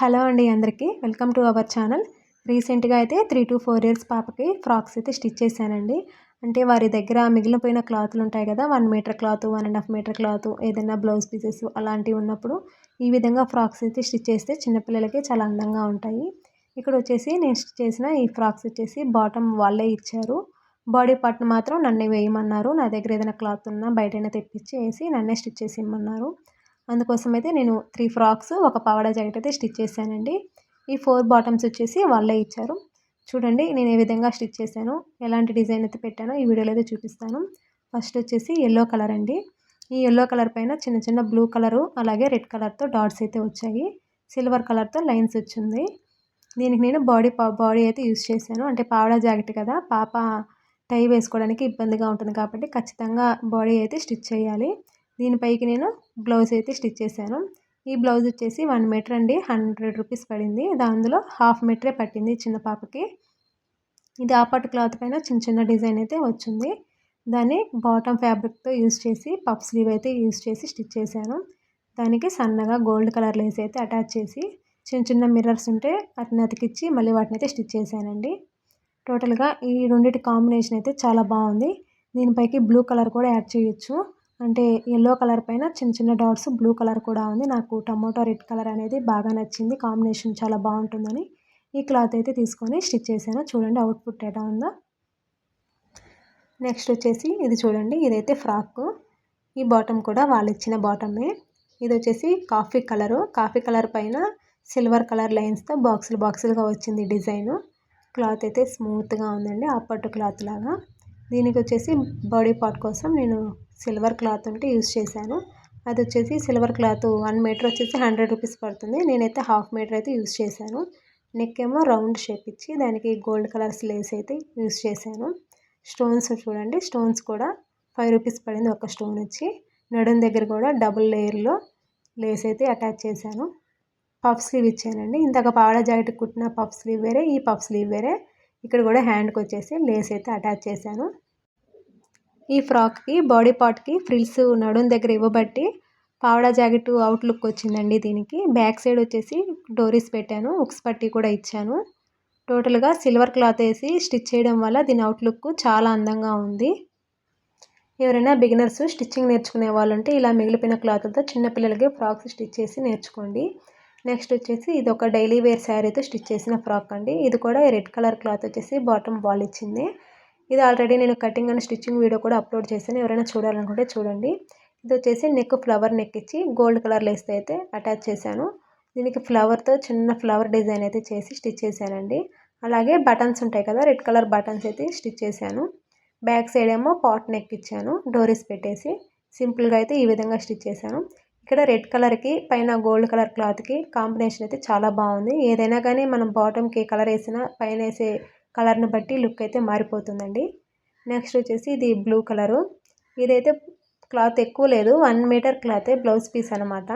Hello అండి అందరికీ. Welcome to our channel. రీసెంట్గా అయితే త్రీ టు ఫోర్ ఇయర్స్ పాపకి ఫ్రాక్స్ అయితే స్టిచ్ చేశానండి. అంటే వారి దగ్గర మిగిలిపోయిన క్లాత్లు ఉంటాయి కదా one metre cloth one and half metre cloth ఏదైనా బ్లౌజ్ పీసెస్ అలాంటివి ఉన్నప్పుడు ఈ విధంగా ఫ్రాక్స్ అయితే స్టిచ్ చేస్తే చిన్నపిల్లలకి చాలా అందంగా ఉంటాయి. ఇక్కడ వచ్చేసి నేను స్టిచ్ చేసిన ఈ ఫ్రాక్స్ వచ్చేసి బాటమ్ వాళ్ళే ఇచ్చారు. బాడీ పార్ట్ని మాత్రం నన్నే వేయమన్నారు. నా దగ్గర ఏదైనా క్లాత్ ఉన్నా బయటైనా తెప్పించి వేసి నన్నే స్టిచ్ చేసి ఇమ్మన్నారు. అందుకోసం అయితే నేను త్రీ ఫ్రాక్స్ ఒక పావడా జాకెట్ అయితే స్టిచ్ చేశానండి. ఈ ఫోర్ బాటమ్స్ వచ్చేసి వాళ్ళే ఇచ్చారు. చూడండి నేను ఏ విధంగా స్టిచ్ చేశాను ఎలాంటి డిజైన్ అయితే పెట్టానో ఈ వీడియోలో అయితే చూపిస్తాను. ఫస్ట్ వచ్చేసి ఎల్లో కలర్ అండి. ఈ ఎల్లో కలర్ పైన చిన్న చిన్న బ్లూ కలరు అలాగే రెడ్ కలర్తో డాట్స్ అయితే వచ్చాయి. సిల్వర్ కలర్తో లైన్స్ వచ్చింది. దీనికి నేను బాడీ బాడీ అయితే యూస్ చేశాను. అంటే పావడా జాకెట్ కదా పాప టై వేసుకోవడానికి ఇబ్బందిగా ఉంటుంది కాబట్టి ఖచ్చితంగా బాడీ అయితే స్టిచ్ చేయాలి. దీనిపైకి నేను బ్లౌజ్ అయితే స్టిచ్ చేశాను. ఈ బ్లౌజ్ వచ్చేసి వన్ మీటర్ అండి. హండ్రెడ్ రూపీస్ పడింది. దాందులో హాఫ్ మీటరే పట్టింది చిన్న పాపకి. ఇది ఆపట్ క్లాత్ పైన చిన్న చిన్న డిజైన్ అయితే వచ్చింది. దాన్ని బాటమ్ ఫ్యాబ్రిక్తో యూస్ చేసి పఫ్ స్లీవ్ అయితే యూజ్ చేసి స్టిచ్ చేశాను. దానికి సన్నగా గోల్డ్ కలర్ లేస్ అయితే అటాచ్ చేసి చిన్న చిన్న మిర్రర్స్ ఉంటే వాటిని అతికిచ్చి మళ్ళీ వాటిని అయితే స్టిచ్ చేశానండి. టోటల్గా ఈ రెండింటి కాంబినేషన్ అయితే చాలా బాగుంది. దీనిపైకి బ్లూ కలర్ కూడా యాడ్ చేయొచ్చు. అంటే ఎల్లో కలర్ పైన చిన్న చిన్న డాట్స్ బ్లూ కలర్ కూడా ఉంది. నాకు టమోటో రెడ్ కలర్ అనేది బాగా నచ్చింది. కాంబినేషన్ చాలా బాగుంటుందని ఈ క్లాత్ అయితే తీసుకొని స్టిచ్ చేశాను. చూడండి అవుట్పుట్ ఎలా ఉందో. నెక్స్ట్ వచ్చేసి ఇది చూడండి. ఇదైతే ఫ్రాక్ ఈ బాటమ్ కూడా వాళ్ళు ఇచ్చిన బాటమే ఇది వచ్చేసి కాఫీ కలరు కాఫీ కలర్ పైన సిల్వర్ కలర్ లైన్స్తో బాక్సులు బాక్సులుగా వచ్చింది డిజైను క్లాత్ అయితే స్మూత్గా ఉందండి. పట్టు క్లాత్ లాగా. దీనికి వచ్చేసి బాడీ పార్ట్ కోసం నేను సిల్వర్ క్లాత్ ఉంటే యూస్ చేశాను. అది వచ్చేసి సిల్వర్ క్లాత్ వన్ మీటర్ వచ్చేసి హండ్రెడ్ రూపీస్ పడుతుంది. నేనైతే హాఫ్ మీటర్ అయితే యూస్ చేశాను. నెక్ ఏమో రౌండ్ షేప్ ఇచ్చి దానికి గోల్డ్ కలర్స్ లేస్ అయితే యూస్ చేశాను. స్టోన్స్ చూడండి స్టోన్స్ కూడా ఫైవ్ రూపీస్ పడింది ఒక స్టోన్ వచ్చి. నడుం దగ్గర కూడా డబుల్ లేయర్లో లేస్ అయితే అటాచ్ చేశాను. పఫ్ స్లీవ్ ఇచ్చానండి. ఇంతక పావడ జాకెట్ కుట్టిన పఫ్ స్లీవ్ వేరే ఈ పఫ్ స్లీవ్ వేరే. ఇక్కడ కూడా హ్యాండ్కి వచ్చేసి లేస్ అయితే అటాచ్ చేశాను. ఈ ఫ్రాక్కి బాడీ పార్ట్కి ఫ్రిల్స్ నడుం దగ్గర ఇవ్వబట్టి పావడా జాకెట్ అవుట్ లుక్ వచ్చిందండి దీనికి. బ్యాక్ సైడ్ వచ్చేసి డోరీస్ పెట్టాను ఉక్స్ పట్టి కూడా ఇచ్చాను. టోటల్గా సిల్వర్ క్లాత్ వేసి స్టిచ్ చేయడం వల్ల దీని అవుట్ లుక్ చాలా అందంగా ఉంది. ఎవరైనా బిగినర్స్ స్టిచ్చింగ్ నేర్చుకునే వాళ్ళు ఉంటే ఇలా మిగిలిపోయిన క్లాత్తో చిన్నపిల్లలకి ఫ్రాక్స్ స్టిచ్ చేసి నేర్చుకోండి. నెక్స్ట్ వచ్చేసి ఇది ఒక డైలీ వేర్ శారీతో స్టిచ్ చేసిన ఫ్రాక్ అండి. ఇది కూడా రెడ్ కలర్ క్లాత్ వచ్చేసి బాటమ్ బాల్ ఇచ్చింది. ఇది ఆల్రెడీ నేను కటింగ్ అండ్ స్టిచ్చింగ్ వీడియో కూడా అప్లోడ్ చేశాను. ఎవరైనా చూడాలనుకుంటే చూడండి. ఇది వచ్చేసి నెక్ ఫ్లవర్ నెక్ ఇచ్చి గోల్డ్ కలర్ లేస్ అయితే అటాచ్ చేశాను. దీనికి ఫ్లవర్తో చిన్న ఫ్లవర్ డిజైన్ అయితే చేసి స్టిచ్ చేశానండి. అలాగే బటన్స్ ఉంటాయి కదా రెడ్ కలర్ బటన్స్ అయితే స్టిచ్ చేశాను. బ్యాక్ సైడ్ ఏమో పాట్ నెక్ ఇచ్చాను డోరీస్ పెట్టేసి. సింపుల్గా అయితే ఈ విధంగా స్టిచ్ చేశాను. ఇక్కడ రెడ్ కలర్కి పైన గోల్డ్ కలర్ క్లాత్కి కాంబినేషన్ అయితే చాలా బాగుంది. ఏదైనా కానీ మనం బాటమ్కి కలర్ వేసినా పైన వేసే కలర్ని బట్టి లుక్ అయితే మారిపోతుందండి. నెక్స్ట్ వచ్చేసి ఇది బ్లూ కలరు. ఇదైతే క్లాత్ ఎక్కువ లేదు. వన్ మీటర్ క్లాతే బ్లౌజ్ పీస్ అనమాట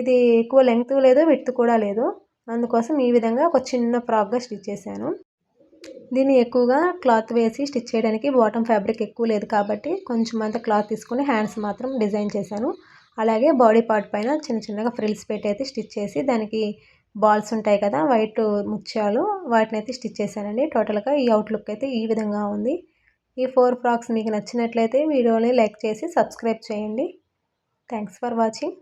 ఇది ఎక్కువ లెంగ్త్ లేదు విడ్త్ కూడా లేదు. అందుకోసం ఈ విధంగా ఒక చిన్న ఫ్రాక్గా స్టిచ్ చేశాను. దీన్ని ఎక్కువగా క్లాత్ వేసి స్టిచ్ చేయడానికి బాటమ్ ఫ్యాబ్రిక్ ఎక్కువ లేదు కాబట్టి కొంచెం అంత క్లాత్ తీసుకుని హ్యాండ్స్ మాత్రం డిజైన్ చేశాను. అలాగే బాడీ పార్ట్ పైన చిన్న చిన్నగా ఫ్రిల్స్ పెట్టి అయితే స్టిచ్ చేసి దానికి బాల్స్ ఉంటాయి కదా వైట్ ముత్యాలు వాటిని అయితే స్టిచ్ చేశానండి. టోటల్గా ఈ అవుట్లుక్ అయితే ఈ విధంగా ఉంది. ఈ ఫోర్ ఫ్రాక్స్ మీకు నచ్చినట్లయితే వీడియోని లైక్ చేసి సబ్స్క్రైబ్ చేయండి. Thanks for watching.